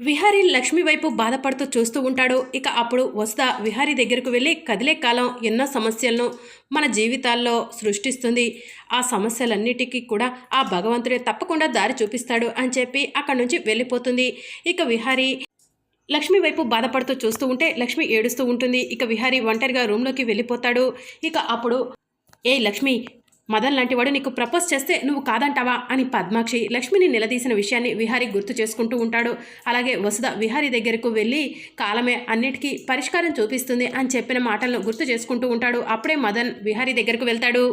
విహారీ లక్ష్మి వైపు బాధపడుతూ చూస్తూ ఉంటాడు. ఇక అప్పుడు వస్తా విహారీ దగ్గరకు వెళ్ళి కదిలే కాలం ఎన్నో సమస్యలను మన జీవితాల్లో సృష్టిస్తుంది. ఆ సమస్యలన్నిటికీ కూడా ఆ భగవంతుడే తప్పకుండా దారి చూపిస్తాడు అని చెప్పి అక్కడి నుంచి వెళ్ళిపోతుంది. ఇక విహారీ లక్ష్మి వైపు బాధపడుతూ చూస్తూ ఉంటే లక్ష్మి ఏడుస్తూ ఉంటుంది. ఇక విహారీ ఒంటరిగా రూమ్లోకి వెళ్ళిపోతాడు. ఇక అప్పుడు ఏ లక్ష్మి మదన్ లాంటి వాడు నీకు ప్రపోజ్ చేస్తే నువ్వు కాదంటావా అని పద్మాక్షి లక్ష్మిని నిలదీసిన విషయాన్ని విహారి గుర్తు చేసుకుంటూ ఉంటాడు. అలాగే వసుధ విహారి దగ్గరకు వెళ్ళి కాలమే అన్నిటికీ పరిష్కారం చూపిస్తుంది అని చెప్పిన మాటలను గుర్తు చేసుకుంటూ ఉంటాడు. అప్పుడే మదన్ విహారి దగ్గరకు వెళ్తాడు.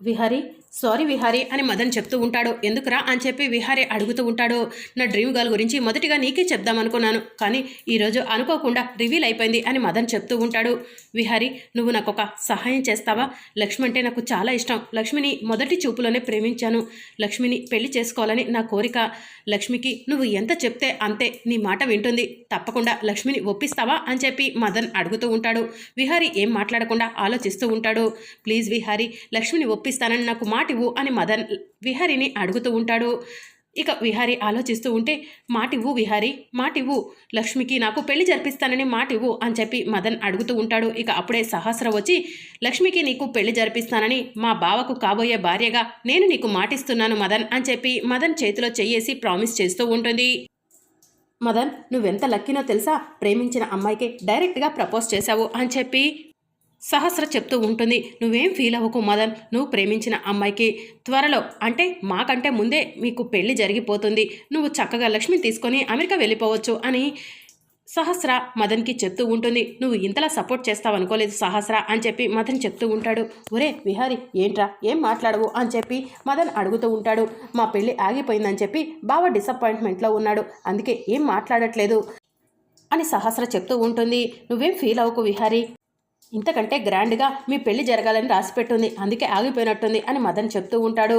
విహారీ సారీ విహారీ అని మదన్ చెప్తూ ఉంటాడు. ఎందుకురా అని చెప్పి విహారీ అడుగుతూ ఉంటాడు. నా డ్రీమ్ గర్ల్ గురించి మొదటిగా నీకే చెప్దాం అనుకున్నాను. కానీ ఈరోజు అనుకోకుండా రివీల్ అయిపోయింది అని మదన్ చెప్తూ ఉంటాడు. విహారీ నువ్వు నాకు ఒక సహాయం చేస్తావా? లక్ష్మి అంటే నాకు చాలా ఇష్టం. లక్ష్మిని మొదటి చూపులోనే ప్రేమించాను. లక్ష్మిని పెళ్ళి చేసుకోవాలని నా కోరిక. లక్ష్మికి నువ్వు ఎంత చెప్తే అంతే నీ మాట వింటుంది. తప్పకుండా లక్ష్మిని ఒప్పిస్తావా? అని చెప్పి మదన్ అడుగుతూ ఉంటాడు. విహారీ ఏం మాట్లాడకుండా ఆలోచిస్తూ ఉంటాడు. ప్లీజ్ విహారీ లక్ష్మిని ఒప్పిస్తానని నాకు మాట మాటివు అని మదన్ విహరిని అడుగుతూ ఉంటాడు. ఇక విహారీ ఆలోచిస్తూ ఉంటే మాటివ్వు విహారీ మాటివ్వు లక్ష్మికి నాకు పెళ్ళి జరిపిస్తానని మాటివ్వు అని చెప్పి మదన్ అడుగుతూ ఉంటాడు. ఇక అప్పుడే సహస్ర వచ్చి లక్ష్మికి నీకు పెళ్ళి జరిపిస్తానని మా బావకు కాబోయే భార్యగా నేను నీకు మాటిస్తున్నాను మదన్ అని చెప్పి మదన్ చేతిలో చెయ్యేసి ప్రామిస్ చేస్తూ ఉంటుంది. మదన్ నువ్వెంత లక్కీనో తెలుసా? ప్రేమించిన అమ్మాయికి డైరెక్ట్గా ప్రపోజ్ చేశావు అని చెప్పి సహస్ర చెప్తూ ఉంటుంది నువ్వేం ఫీల్ అవ్వకు మదన్ నువ్వు ప్రేమించిన అమ్మాయికి. త్వరలో అంటే మాకంటే ముందే మీకు పెళ్ళి జరిగిపోతుంది. నువ్వు చక్కగా లక్ష్మి తీసుకొని అమెరికా వెళ్ళిపోవచ్చు అని సహస్ర మదన్కి చెప్తూ ఉంటుంది. నువ్వు ఇంతలా సపోర్ట్ చేస్తావు అనుకోలేదు సహస్ర అని చెప్పి మదన్ చెప్తూ ఉంటాడు. ఒరే విహారి ఏంట్రా ఏం మాట్లాడవు అని చెప్పి మదన్ అడుగుతూ ఉంటాడు. మా పెళ్ళి ఆగిపోయిందని చెప్పి బావ డిసప్పాయింట్మెంట్లో ఉన్నాడు. అందుకే ఏం మాట్లాడట్లేదు అని సహస్ర చెప్తూ ఉంటుంది. నువ్వేం ఫీల్ అవ్వకు విహారీ? ఇంతకంటే గ్రాండ్గా మీ పెళ్ళి జరగాలని రాసిపెట్టుంది. అందుకే ఆగిపోయినట్టుంది అని మదన్ చెప్తూ ఉంటాడు.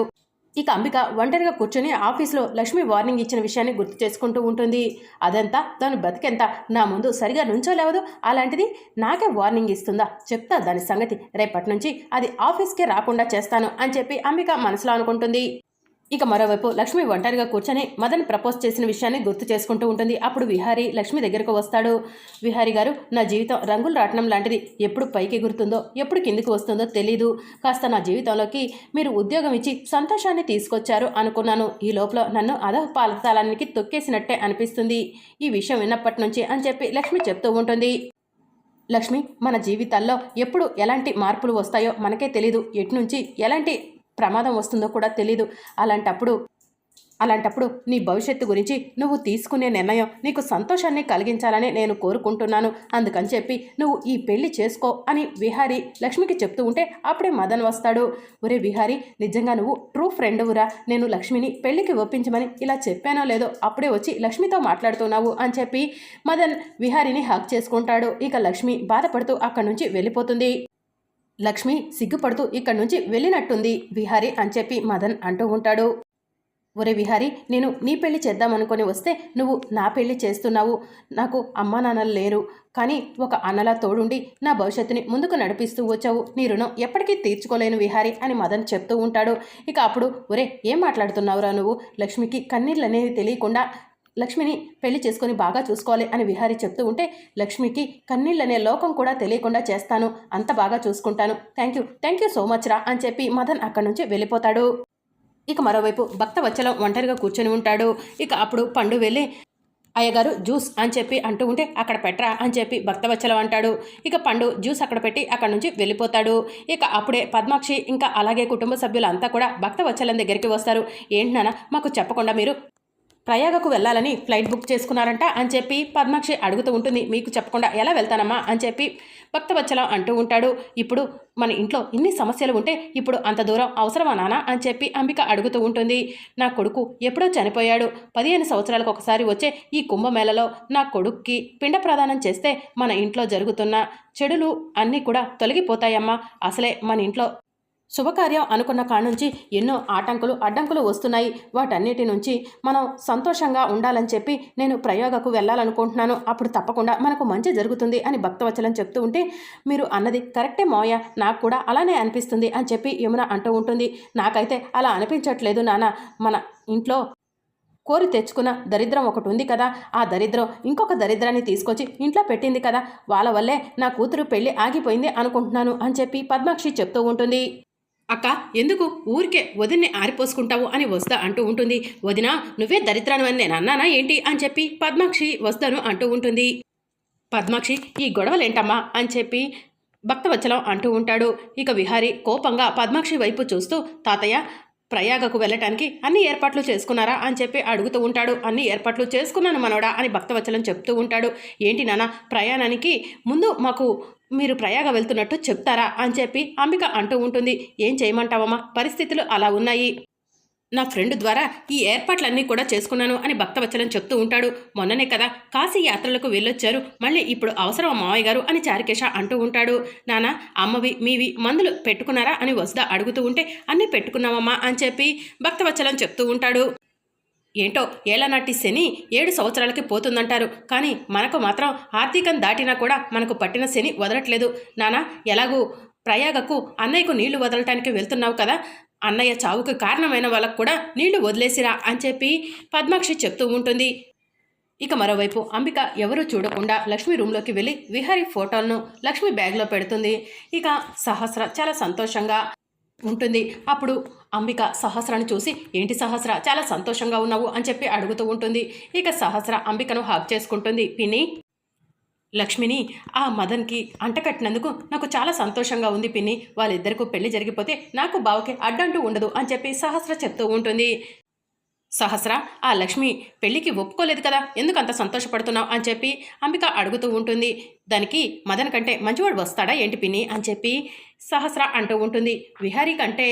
ఇక అంబిక ఒంటరిగా కూర్చొని ఆఫీస్లో లక్ష్మి వార్నింగ్ ఇచ్చిన విషయాన్ని గుర్తు చేసుకుంటూ ఉంటుంది. అదంతా తను బతికెంత నా ముందు సరిగా నుంచోలేవదు అలాంటిది నాకే వార్నింగ్ ఇస్తుందా? చెప్తా దాని సంగతి రేపటి నుంచి అది ఆఫీస్కే రాకుండా చేస్తాను అని చెప్పి అంబిక మనసులో అనుకుంటుంది. ఇక మరోవైపు లక్ష్మి ఒంటరిగా కూర్చొని మదన్ ప్రపోజ్ చేసిన విషయాన్ని గుర్తు చేసుకుంటూ ఉంటుంది. అప్పుడు విహారీ లక్ష్మి దగ్గరకు వస్తాడు. విహారీ గారు నా జీవితం రంగులు రాటం లాంటిది ఎప్పుడు పైకి ఎగురుతుందో ఎప్పుడు కిందికి వస్తుందో తెలీదు. కాస్త నా జీవితంలోకి మీరు ఉద్యోగం ఇచ్చి సంతోషాన్ని తీసుకొచ్చారు అనుకున్నాను. ఈ లోపల నన్ను అధ పాలతాలానికి తొక్కేసినట్టే అనిపిస్తుంది. ఈ విషయం విన్నప్పటి నుంచి అని చెప్పి లక్ష్మి చెప్తూ ఉంటుంది. లక్ష్మి మన జీవితాల్లో ఎప్పుడు ఎలాంటి మార్పులు వస్తాయో మనకే తెలీదు. ఎటు నుంచి ఎలాంటి ప్రమాదం వస్తుందో కూడా తెలీదు. అలాంటప్పుడు అలాంటప్పుడు నీ భవిష్యత్తు గురించి నువ్వు తీసుకునే నిర్ణయం నీకు సంతోషాన్ని కలిగించాలని నేను కోరుకుంటున్నాను. అందుకని చెప్పి నువ్వు ఈ పెళ్ళి చేసుకో అని విహారీ లక్ష్మికి చెప్తూ ఉంటే అప్పుడే మదన్ వస్తాడు. ఒరే విహారీ నిజంగా నువ్వు ట్రూ ఫ్రెండ్వురా నేను లక్ష్మిని పెళ్ళికి ఒప్పించమని ఇలా చెప్పానో లేదో అప్పుడే వచ్చి లక్ష్మితో మాట్లాడుతున్నావు అని చెప్పి మదన్ విహారీని హక్ చేసుకుంటాడు. ఇక లక్ష్మి బాధపడుతూ అక్కడి నుంచి వెళ్ళిపోతుంది. లక్ష్మి సిగ్గుపడుతూ ఇక్కడి నుంచి వెళ్ళినట్టుంది. విహారి అని చెప్పి మదన్ అంటూ ఉంటాడు. ఒరే విహారి నేను నీ పెళ్ళి చేద్దామనుకొని వస్తే నువ్వు నా పెళ్ళి చేస్తున్నావు. నాకు అమ్మా నాన్నలు లేరు. కానీ ఒక అన్నలా తోడుండి నా భవిష్యత్తుని ముందుకు నడిపిస్తూ వచ్చావు. నీ రుణం ఎప్పటికీ తీర్చుకోలేను విహారి అని మదన్ చెప్తూ ఉంటాడు. ఇక అప్పుడు ఒరే ఏం మాట్లాడుతున్నావురా నువ్వు? లక్ష్మికి కన్నీళ్ళు అనేది తెలియకుండా లక్ష్మిని పెళ్ళి చేసుకొని బాగా చూసుకోవాలి అని విహారీ చెప్తూ ఉంటే లక్ష్మికి కన్నీళ్ళనే లోకం కూడా తెలియకుండా చేస్తాను అంత బాగా చూసుకుంటాను. Thank you thank you so much రా అని చెప్పి మదన్ అక్కడి నుంచి వెళ్ళిపోతాడు. ఇక మరోవైపు భక్త వచ్చలం ఒంటరిగా కూర్చొని ఉంటాడు. ఇక అప్పుడు పండు వెళ్ళి అయ్యగారు జ్యూస్ అని చెప్పి అంటూ ఉంటే అక్కడ పెట్టరా అని చెప్పి భక్తవచ్చలం అంటాడు. ఇక పండు జ్యూస్ అక్కడ పెట్టి అక్కడ నుంచి వెళ్ళిపోతాడు. ఇక అప్పుడే పద్మాక్షి ఇంకా అలాగే కుటుంబ సభ్యులంతా కూడా భక్తవచ్చలం దగ్గరికి వస్తారు. ఏంటి నాన్న మాకు చెప్పకుండా మీరు ప్రయాగకు వెళ్ళాలని ఫ్లైట్ బుక్ చేసుకున్నారంట అని చెప్పి పద్మాక్షి అడుగుతూ ఉంటుంది. మీకు చెప్పకుండా ఎలా వెళ్తానమ్మా? అని చెప్పి భక్తవచ్చలం అంటూ ఉంటాడు. ఇప్పుడు మన ఇంట్లో ఇన్ని సమస్యలు ఉంటే ఇప్పుడు అంత దూరం అవసరమా నానా? అని చెప్పి అంబిక అడుగుతూ ఉంటుంది. నా కొడుకు ఎప్పుడో చనిపోయాడు. పదిహేను సంవత్సరాలకు ఒకసారి వచ్చే ఈ కుంభమేళలో నా కొడుక్కి పిండ ప్రదానం చేస్తే మన ఇంట్లో జరుగుతున్న చెడులు అన్నీ కూడా తొలగిపోతాయమ్మా. అసలే మన ఇంట్లో శుభకార్యం అనుకున్న కాడ నుంచి ఎన్నో ఆటంకులు అడ్డంకులు వస్తున్నాయి. వాటన్నిటి నుంచి మనం సంతోషంగా ఉండాలని చెప్పి నేను ప్రయోగకు వెళ్ళాలనుకుంటున్నాను. అప్పుడు తప్పకుండా మనకు మంచి జరుగుతుంది అని భక్తవచలం చెప్తూ ఉంటే మీరు అన్నది కరెక్టే మోయ నాకు కూడా అలానే అనిపిస్తుంది అని చెప్పి యమున అంటూ ఉంటుంది. నాకైతే అలా అనిపించట్లేదు నాన్న. మన ఇంట్లో కోరి తెచ్చుకున్న దరిద్రం ఒకటి ఉంది కదా. ఆ దరిద్రం ఇంకొక దరిద్రాన్ని తీసుకొచ్చి ఇంట్లో పెట్టింది కదా. వాళ్ళ వల్లే నా కూతురు పెళ్ళి ఆగిపోయింది అనుకుంటున్నాను అని చెప్పి పద్మాక్షి చెప్తూ ఉంటుంది. అక్క ఎందుకు? ఊరికే వదిన్ని ఆరిపోసుకుంటావు అని వస్తా అంటూ ఉంటుంది. వదినా నువ్వే దరిద్రాను అని నేను అన్నానా ఏంటి అని చెప్పి పద్మాక్షి వస్తాను అంటూ ఉంటుంది. పద్మాక్షి ఈ గొడవలేంటమ్మా అని చెప్పి భక్తవచ్చలం అంటూ ఉంటాడు. ఇక విహారి కోపంగా పద్మాక్షి వైపు చూస్తూ తాతయ్య ప్రయాగకు వెళ్ళటానికి అన్ని ఏర్పాట్లు చేసుకున్నారా అని చెప్పి అడుగుతూ ఉంటాడు. అన్ని ఏర్పాట్లు చేసుకున్నాను మనోడా అని భక్తవచ్చలం చెప్తూ ఉంటాడు. ఏంటి నాన్న ప్రయాణానికి ముందు మాకు మీరు ప్రయాగ వెళ్తున్నట్టు చెప్తారా అని చెప్పి అంబిక అంటూ ఉంటుంది. ఏం చేయమంటావమ్మా? పరిస్థితులు అలా ఉన్నాయి. నా ఫ్రెండ్ ద్వారా ఈ ఏర్పాట్లన్నీ కూడా చేసుకున్నాను అని భక్తవచ్చలం చెప్తూ ఉంటాడు. మొన్ననే కదా కాశీ యాత్రలకు వెళ్ళొచ్చారు. మళ్ళీ ఇప్పుడు అవసరం మావయ్య గారు అని చారికేష అంటూ ఉంటాడు. నానా అమ్మవి మీవి మందులు పెట్టుకున్నారా అని వసుదా అడుగుతూ ఉంటే అన్నీ పెట్టుకున్నామమ్మా అని చెప్పి భక్తవచ్చలం చెప్తూ ఉంటాడు. ఏంటో ఏలనాటి శని ఏడు సంవత్సరాలకి పోతుందంటారు. కానీ మనకు మాత్రం ఆర్థికం దాటినా కూడా మనకు పట్టిన శని వదలట్లేదు. నానా ఎలాగూ ప్రయాగకు అన్నయ్యకు నీళ్ళు వదలటానికి వెళ్తున్నావు కదా. అన్నయ్య చావుకు కారణమైన వాళ్ళకు కూడా నీళ్ళు వదిలేసిరా అని చెప్పి పద్మాక్షి చెప్తూ ఉంటుంది. ఇక మరోవైపు అంబిక ఎవరూ చూడకుండా లక్ష్మి రూమ్లోకి వెళ్ళి విహారీ ఫోటోలను లక్ష్మి బ్యాగ్లో పెడుతుంది. ఇక సహస్ర చాలా సంతోషంగా ఉంటుంది. అప్పుడు అంబిక సహస్రాన్ని చూసి ఏంటి సహస్ర చాలా సంతోషంగా ఉన్నావు అని చెప్పి అడుగుతూ ఉంటుంది. ఇక సహస్ర అంబికను హాక్ చేసుకుంటుంది. పిని లక్ష్మిని ఆ మదన్కి అంటకట్టినందుకు నాకు చాలా సంతోషంగా ఉంది పిన్ని. వాళ్ళిద్దరికీ పెళ్ళి జరిగిపోతే నాకు బావకి అడ్డంటూ ఉండదు అని చెప్పి సహస్ర చెప్తూ ఉంటుంది. సహస్ర ఆ లక్ష్మి పెళ్ళికి ఒప్పుకోలేదు కదా ఎందుకు అంత సంతోషపడుతున్నావు అని చెప్పి అంబిక అడుగుతూ ఉంటుంది. దానికి మదన్ కంటే మంచివాడు వస్తాడా ఏంటి పిన్ని అని చెప్పి సహస్ర అంటూ ఉంటుంది. విహారీ కంటే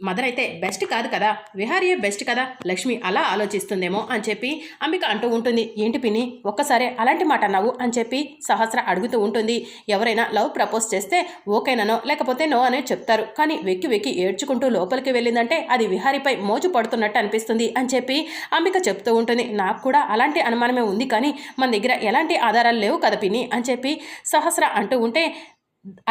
మదర్ అయితే బెస్ట్ కాదు కదా? విహారీయే బెస్ట్ కదా? లక్ష్మి అలా ఆలోచిస్తుందేమో అని చెప్పి అంబిక అంటూ ఉంటుంది. ఏంటి పిన్ని? ఒక్కసారి అలాంటి మాట అన్నావు అని చెప్పి సహస్ర అడుగుతూ ఉంటుంది. ఎవరైనా లవ్ ప్రపోజ్ చేస్తే ఓకేనో లేకపోతే నో అనే చెప్తారు. కానీ వెక్కి వెక్కి ఏడ్చుకుంటూ లోపలికి వెళ్ళిందంటే అది విహారీపై మోజు పడుతున్నట్టు అనిపిస్తుంది అని చెప్పి అంబిక చెప్తూ ఉంటుంది. నాకు కూడా అలాంటి అనుమానమే ఉంది కానీ మన దగ్గర ఎలాంటి ఆధారాలు లేవు కదా పిని అని చెప్పి సహస్ర అంటూ ఉంటే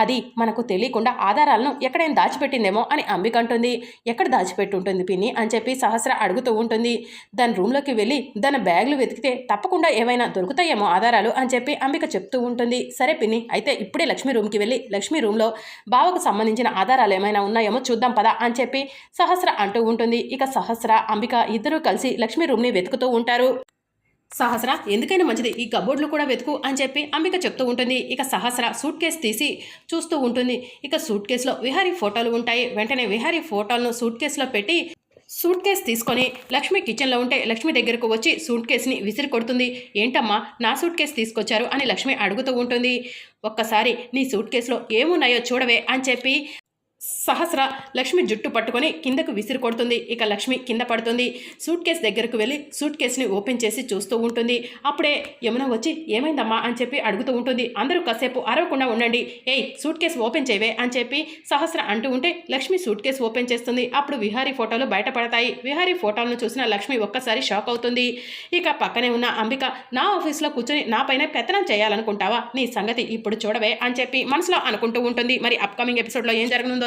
అది మనకు తెలియకుండా ఆధారాలను ఎక్కడైనా దాచిపెట్టిందేమో అని అంబిక అంటుంది. ఎక్కడ దాచిపెట్టి ఉంటుంది పిన్ని అని చెప్పి సహస్ర అడుగుతూ ఉంటుంది. దాని రూమ్లోకి వెళ్ళి దాని బ్యాగులు వెతికితే తప్పకుండా ఏమైనా దొరుకుతాయేమో ఆధారాలు అని చెప్పి అంబిక చెప్తూ ఉంటుంది. సరే పిన్ని అయితే ఇప్పుడే లక్ష్మీ రూమ్కి వెళ్ళి లక్ష్మీ రూమ్లో బావకు సంబంధించిన ఆధారాలు ఏమైనా ఉన్నాయేమో చూద్దాం పదా అని చెప్పి సహస్ర అంటూ ఉంటుంది. ఇక సహస్ర అంబిక ఇద్దరూ కలిసి లక్ష్మీ రూమ్ని వెతుకుతూ ఉంటారు. సహస్ర ఎందుకైనా మంచిది. ఈ కబోర్డ్లు కూడా వెతుకు అని చెప్పి అంబిక చెప్తూ ఉంటుంది. ఇక సహస్ర సూట్ కేస్ తీసి చూస్తూ ఉంటుంది. ఇక సూట్ కేసులో విహారీ ఫోటోలు ఉంటాయి. వెంటనే విహారీ ఫోటోలను సూట్ కేసులో పెట్టి సూట్ కేస్ తీసుకొని లక్ష్మి కిచెన్లో ఉంటే లక్ష్మి దగ్గరకు వచ్చి సూట్ కేసుని విసిరి కొడుతుంది. ఏంటమ్మా నా సూట్ కేసు తీసుకొచ్చారు అని లక్ష్మి అడుగుతూ ఉంటుంది. ఒక్కసారి నీ సూట్ కేసులో ఏమున్నాయో చూడవే అని చెప్పి సహస్ర లక్ష్మి జుట్టు పట్టుకొని కిందకు విసిరి కొడుతుంది. ఇక లక్ష్మి కింద పడుతుంది. సూట్ కేస్ దగ్గరకు వెళ్ళి సూట్ కేసుని ఓపెన్ చేసి చూస్తూ ఉంటుంది. అప్పుడే యమున వచ్చి ఏమైందమ్మా? అని చెప్పి అడుగుతూ ఉంటుంది. అందరూ కాసేపు అరవకుండా ఉండండి. ఏయ్ సూట్ కేసు ఓపెన్ చేయవే అని చెప్పి సహస్ర అంటూ ఉంటే లక్ష్మి సూట్ కేసు ఓపెన్ చేస్తుంది. అప్పుడు విహారీ ఫోటోలు బయటపడతాయి. విహారీ ఫోటోలను చూసిన లక్ష్మి ఒక్కసారి షాక్ అవుతుంది. ఇక పక్కనే ఉన్న అంబిక నా ఆఫీస్లో కూర్చొని నా పైన పెత్తనం చేయాలనుకుంటావా? నీ సంగతి ఇప్పుడు చూడవే అని చెప్పి మనసులో అనుకుంటూ ఉంటుంది. మరి అప్కమింగ్ ఎపిసోడ్లో ఏం జరగనుందో